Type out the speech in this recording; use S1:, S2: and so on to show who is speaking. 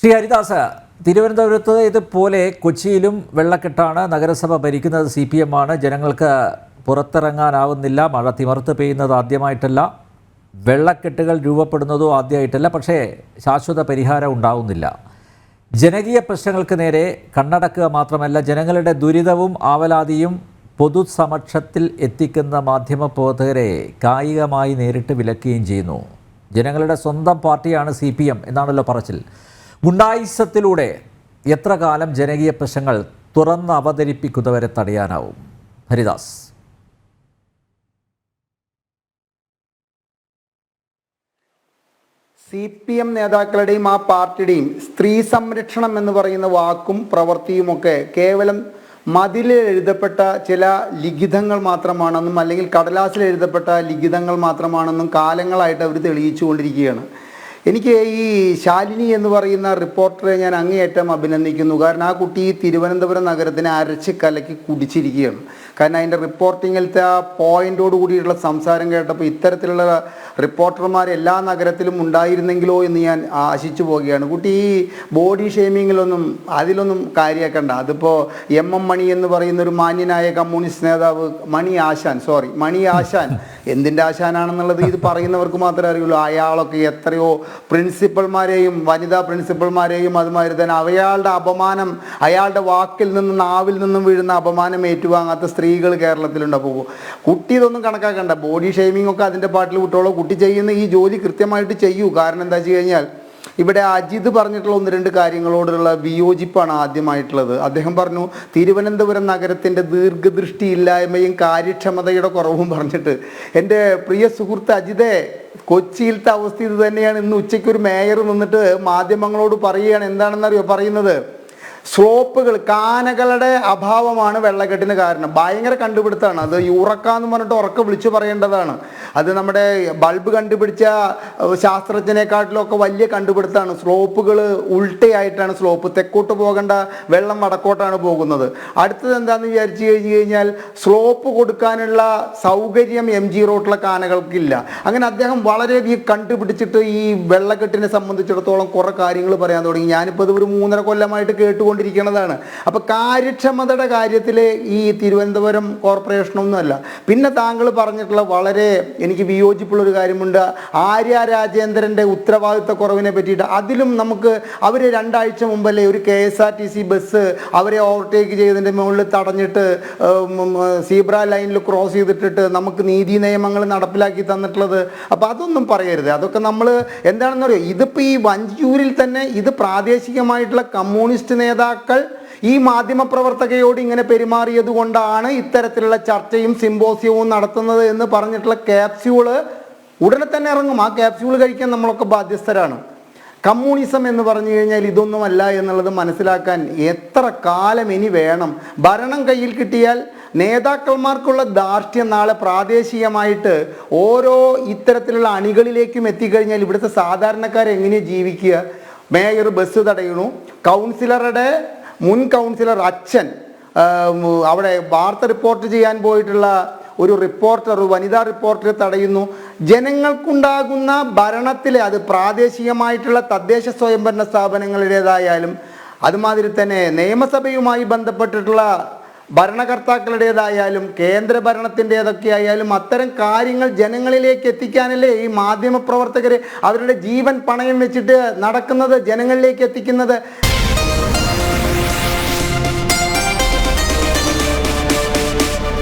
S1: ശ്രീ ഹരിദാസ് തിരുവനന്തപുരത്ത് ഇതുപോലെ കൊച്ചിയിലും വെള്ളക്കെട്ടാണ് നഗരസഭ ഭരിക്കുന്നത്. സി പി എം ആണ് ജനങ്ങൾക്ക് പുറത്തിറങ്ങാനാവുന്നില്ല. മഴ തിമർത്ത് പെയ്യുന്നത് ആദ്യമായിട്ടല്ല. വെള്ളക്കെട്ടുകൾ രൂപപ്പെടുന്നതും ആദ്യമായിട്ടല്ല. പക്ഷേ ശാശ്വത പരിഹാരം ഉണ്ടാവുന്നില്ല. ജനകീയ പ്രശ്നങ്ങൾക്ക് നേരെ കണ്ണടക്കുക മാത്രമല്ല ജനങ്ങളുടെ ദുരിതവും ആവലാതിയും പൊതുസമക്ഷത്തിൽ എത്തിക്കുന്ന മാധ്യമപ്രവർത്തകരെ കായികമായി നേരിട്ട് വിലക്കുകയും ചെയ്യുന്നു. ജനങ്ങളുടെ സ്വന്തം പാർട്ടിയാണ് സി പി എം എന്നാണല്ലോ പറച്ചിൽ. ഗുണ്ടായിസത്തിലൂടെ എത്ര കാലം ജനകീയ പ്രശ്നങ്ങൾ തുറന്ന് അവതരിപ്പിക്കുന്നവരെ തടയാനാവും? ഹരിദാസ്.
S2: സി പി എം നേതാക്കളുടെയും ആ പാർട്ടിയുടെയും സ്ത്രീ സംരക്ഷണം എന്ന് പറയുന്ന വാക്കും പ്രവൃത്തിയുമൊക്കെ കേവലം മതിലിൽ എഴുതപ്പെട്ട ചില ലിഖിതങ്ങൾ മാത്രമാണെന്നും അല്ലെങ്കിൽ കടലാസിൽ എഴുതപ്പെട്ട ലിഖിതങ്ങൾ മാത്രമാണെന്നും കാലങ്ങളായിട്ട് അവർ തെളിയിച്ചു കൊണ്ടിരിക്കുകയാണ് എനിക്ക് ഈ ശാലിനി എന്ന് പറയുന്ന റിപ്പോർട്ടറെ ഞാൻ അങ്ങേയറ്റം അഭിനന്ദിക്കുന്നു. കാരണം ആ കുട്ടി തിരുവനന്തപുരം നഗരത്തിനെ അരച്ച് കലക്കി കുടിച്ചിരിക്കുകയാണ്. കാരണം അതിന്റെ റിപ്പോർട്ടിങ്ങിലത്തെ ആ പോയിന്റോട് കൂടിയിട്ടുള്ള സംസാരം കേട്ടപ്പോൾ ഇത്തരത്തിലുള്ള റിപ്പോർട്ടർമാർ എല്ലാ നഗരത്തിലും ഉണ്ടായിരുന്നെങ്കിലോ എന്ന് ഞാൻ ആശിച്ചു പോവുകയാണ്. കുട്ടി ഈ ബോഡി ഷെയ്മിങ്ങിലൊന്നും അതിലൊന്നും കാര്യമാക്കണ്ട അതിപ്പോൾ എം എം മണി എന്ന് പറയുന്ന ഒരു മാന്യനായ കമ്മ്യൂണിസ്റ്റ് നേതാവ് മണി ആശാൻ സോറി മണി ആശാൻ. എന്തിന്റെ ആശാനാണെന്നുള്ളത് ഇത് പറയുന്നവർക്ക് മാത്രമേ അറിയുള്ളൂ. അയാളൊക്കെ എത്രയോ പ്രിൻസിപ്പൽമാരെയും വനിതാ പ്രിൻസിപ്പൽമാരെയും അതുമാതിരി തന്നെ അയാളുടെ അപമാനം അയാളുടെ വാക്കിൽ നിന്നും നാവിൽ നിന്നും വീഴുന്ന അപമാനം ഏറ്റുവാങ്ങാത്ത സ്ത്രീകൾ കേരളത്തിലുണ്ട് അപ്പോൾ കുട്ടി ഇതൊന്നും കണക്കാക്കണ്ട. ബോഡി ഷെയ്മിംഗ് ഒക്കെ അതിന്റെ പാട്ടിൽ വിട്ടോളൂ. കുട്ടി ചെയ്യുന്ന ഈ ജോലി കൃത്യമായിട്ട് ചെയ്യൂ. കാരണം എന്താ വെച്ച് കഴിഞ്ഞാൽ ഇവിടെ അജിത് പറഞ്ഞിട്ടുള്ള ഒന്ന് രണ്ട് കാര്യങ്ങളോടുള്ള വിയോജിപ്പാണ് ആദ്യമായിട്ടുള്ളത്. അദ്ദേഹം പറഞ്ഞു തിരുവനന്തപുരം നഗരത്തിന്റെ ദീർഘദൃഷ്ടി ഇല്ലായ്മയും കാര്യക്ഷമതയുടെ കുറവും പറഞ്ഞിട്ട് എന്റെ പ്രിയ സുഹൃത്ത് അജിതേ കൊച്ചിയിലത്തെ അവസ്ഥ ഇത് തന്നെയാണ്. ഇന്ന് ഉച്ചയ്ക്ക് ഒരു മേയർ നിന്നിട്ട് മാധ്യമങ്ങളോട് പറയുകയാണ്. എന്താണെന്നറിയോ പറയുന്നത്? സ്ലോപ്പുകൾ കാനകളുടെ അഭാവമാണ് വെള്ളക്കെട്ടിന് കാരണം. ഭയങ്കര കണ്ടുപിടുത്തമാണ് അത് യൂറക്ക എന്ന് പറഞ്ഞിട്ട് ഉറക്കെ വിളിച്ചു പറയേണ്ടതാണ്. അത് നമ്മുടെ ബൾബ് കണ്ടുപിടിച്ച ശാസ്ത്രജ്ഞനെക്കാട്ടിലൊക്കെ വലിയ കണ്ടുപിടുത്തമാണ് സ്ലോപ്പുകൾ ഉൾട്ടയായിട്ടാണ് സ്ലോപ്പ് തെക്കോട്ട് പോകേണ്ട വെള്ളം വടക്കോട്ടാണ് പോകുന്നത്. അടുത്തത് എന്താണെന്ന് വിചാരിച്ചു കഴിഞ്ഞു കഴിഞ്ഞാൽ സ്ലോപ്പ് കൊടുക്കാനുള്ള സൗകര്യം എം ജി റോട്ടിലെ കാനകൾക്കില്ല. അങ്ങനെ അദ്ദേഹം വളരെയധികം കണ്ടുപിടിച്ചിട്ട് ഈ വെള്ളക്കെട്ടിനെ സംബന്ധിച്ചിടത്തോളം കുറേ കാര്യങ്ങൾ പറയാൻ തുടങ്ങി. ഞാനിപ്പോൾ ഇത് ഒരു മൂന്നര കൊല്ലമായിട്ട് കേട്ടുകൊണ്ടിരിക്കുന്നതാണ് അപ്പോൾ കാര്യക്ഷമതയുടെ കാര്യത്തിൽ ഈ തിരുവനന്തപുരം കോർപ്പറേഷനൊന്നുമല്ല പിന്നെ താങ്കൾ പറഞ്ഞിട്ടുള്ള വളരെ എനിക്ക് വിയോജിപ്പുള്ളൊരു കാര്യമുണ്ട്. ആര്യ രാജേന്ദ്രന്റെ ഉത്തരവാദിത്ത കുറവിനെ പറ്റിയിട്ട് അതിലും നമുക്ക് അവർ രണ്ടാഴ്ച മുമ്പല്ലേ ഒരു K S R T C bus അവരെ ഓവർടേക്ക് ചെയ്തതിന്റെ മുകളിൽ തടഞ്ഞിട്ട് സീബ്ര ലൈനിൽ ക്രോസ് ചെയ്തിട്ടിട്ട് നമുക്ക് നീതി നിയമങ്ങൾ നടപ്പിലാക്കി തന്നിട്ടുള്ളത്. അപ്പോൾ അതൊന്നും പറയരുത്. അതൊക്കെ നമ്മൾ എന്താണെന്ന് പറയുക ഇതിപ്പോൾ ഈ വഞ്ചൂരിൽ തന്നെ ഇത് പ്രാദേശികമായിട്ടുള്ള കമ്മ്യൂണിസ്റ്റ് നേതാക്കൾ ഈ മാധ്യമപ്രവർത്തകയോട് ഇങ്ങനെ പെരുമാറിയത് കൊണ്ടാണ് ഇത്തരത്തിലുള്ള ചർച്ചയും സിമ്പോസിയവും നടത്തുന്നത് എന്ന് പറഞ്ഞിട്ടുള്ള ക്യാപ്സ്യൂൾ ഉടനെ തന്നെ ഇറങ്ങും. ആ ക്യാപ്സ്യൂൾ കഴിക്കാൻ നമ്മളൊക്കെ ബാധ്യസ്ഥരാണ്. കമ്മ്യൂണിസം എന്ന് പറഞ്ഞു കഴിഞ്ഞാൽ ഇതൊന്നുമല്ല എന്നുള്ളത് മനസ്സിലാക്കാൻ എത്ര കാലം ഇനി വേണം? ഭരണം കയ്യിൽ കിട്ടിയാൽ നേതാക്കന്മാർക്കുള്ള ദാർഷ്ട്യം നാളെ പ്രാദേശികമായിട്ട് ഓരോ ഇത്തരത്തിലുള്ള അണികളിലേക്കും എത്തിക്കഴിഞ്ഞാൽ ഇവിടുത്തെ സാധാരണക്കാർ എങ്ങനെ ജീവിക്കുക? മേയർ ബസ് തടയണു കൗൺസിലറുടെ മുൻ കൗൺസിലർ അച്ഛൻ അവിടെ വാർത്ത റിപ്പോർട്ട് ചെയ്യാൻ പോയിട്ടുള്ള ഒരു റിപ്പോർട്ടർ വനിതാ റിപ്പോർട്ടർ തടയുന്നു. ജനങ്ങൾക്കുണ്ടാകുന്ന ഭരണത്തിലെ അത് പ്രാദേശികമായിട്ടുള്ള തദ്ദേശ സ്വയംഭരണ സ്ഥാപനങ്ങളുടേതായാലും അതുമാതിരി തന്നെ നിയമസഭയുമായി ബന്ധപ്പെട്ടിട്ടുള്ള ഭരണകർത്താക്കളുടേതായാലും കേന്ദ്ര ഭരണത്തിന്റെതൊക്കെ ആയാലും അത്തരം കാര്യങ്ങൾ ജനങ്ങളിലേക്ക് എത്തിക്കാനല്ലേ ഈ മാധ്യമപ്രവർത്തകർ അവരുടെ ജീവൻ പണയം വെച്ചിട്ട് നടക്കുന്നത് ജനങ്ങളിലേക്ക് എത്തിക്കുന്നത്?